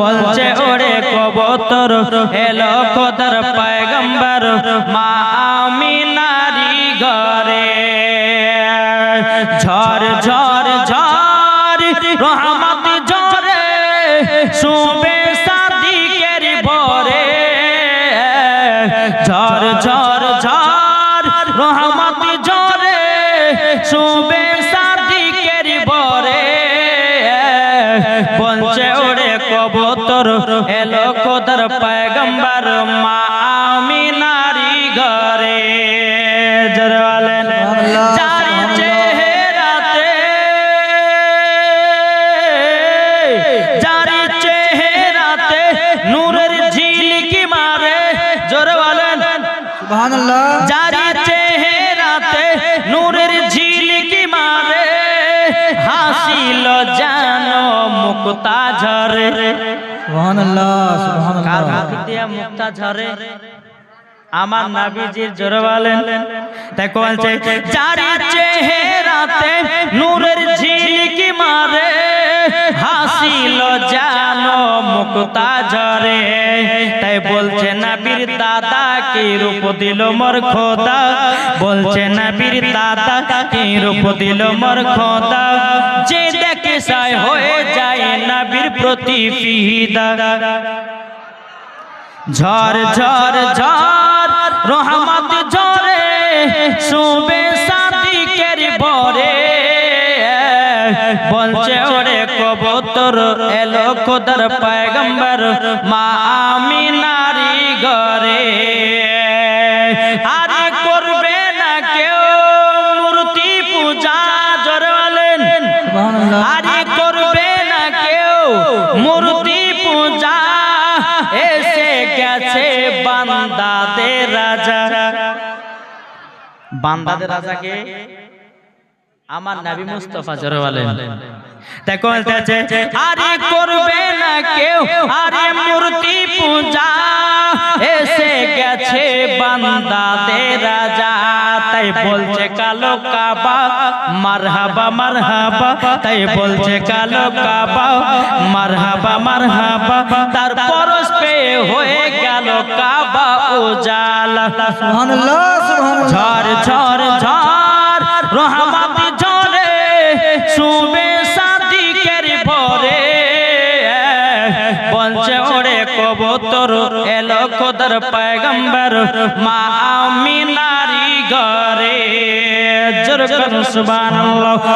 বলছে, ওরে কবতর এলো খোদার পয়গম্বর, মা আমিনারি ঘরে। ঝড় ঝড় ঝড় রহমত ঝরে শুবে সাদিকের ভরে। ঝড় ঝড় ঝড় রহমত পয়গম্বর মা আমিনারি ঘরে। জরওয়ালেন যার চেহারাতে যার চেহারাতে নূরের ঝিলকি মারে। জরওয়ালেন যার চেহারাতে নূরের ঝিলকি মারে। হাসিল জানো মুক্তা ঝরে। কার মুখ দিয়া মুক্তা ঝরে। আমার নাবিজির জোরে বলেন। তাই বলছে যার চেহারাতে নূরের ঝিলকি মারে হাসিল জানো মুক্তা ঝরে। তাই বলছে নাবির দাদা কি রূপ দিল মোর খোদা? বলছে নাবির দাদা কি রূপ দিল মোর খোদা? যে সায় হয়ে যায় নাবির প্রতি ফিদা ঝড় ঝড় ঝড় রহমত ঝরে শুবে সাদিকের বরে বলছে ওরে কবুতর এলো খোদার পয়গম্বর। মা আমিনারি আরে করবে না কেউ মূর্তি পূজা। এসে গেছে বান্দাদের রাজা। বান্দাদের রাজাকে আমার নবী মুস্তাফা, জোরে বলেন। তাই বলতেছে আরে করবে না কেউ আরে মূর্তি পূজা। এসে গেছে বান্দাদের রাজা। তাই বলছে কালো কাবা মারহাবা মারহাবা তাই বলছে কালো কাবা মারহাবা মারহাবা তার পরশ পে হয়ে গেল কাবা উজালা। ঝড় ঝড় ঝড় রহমত ঝরে শুবে সাদিকের ভরে। বলছে ওরে কবুতর এলো খোদার পয়গম্বর মা সুবহানাল্লাহ।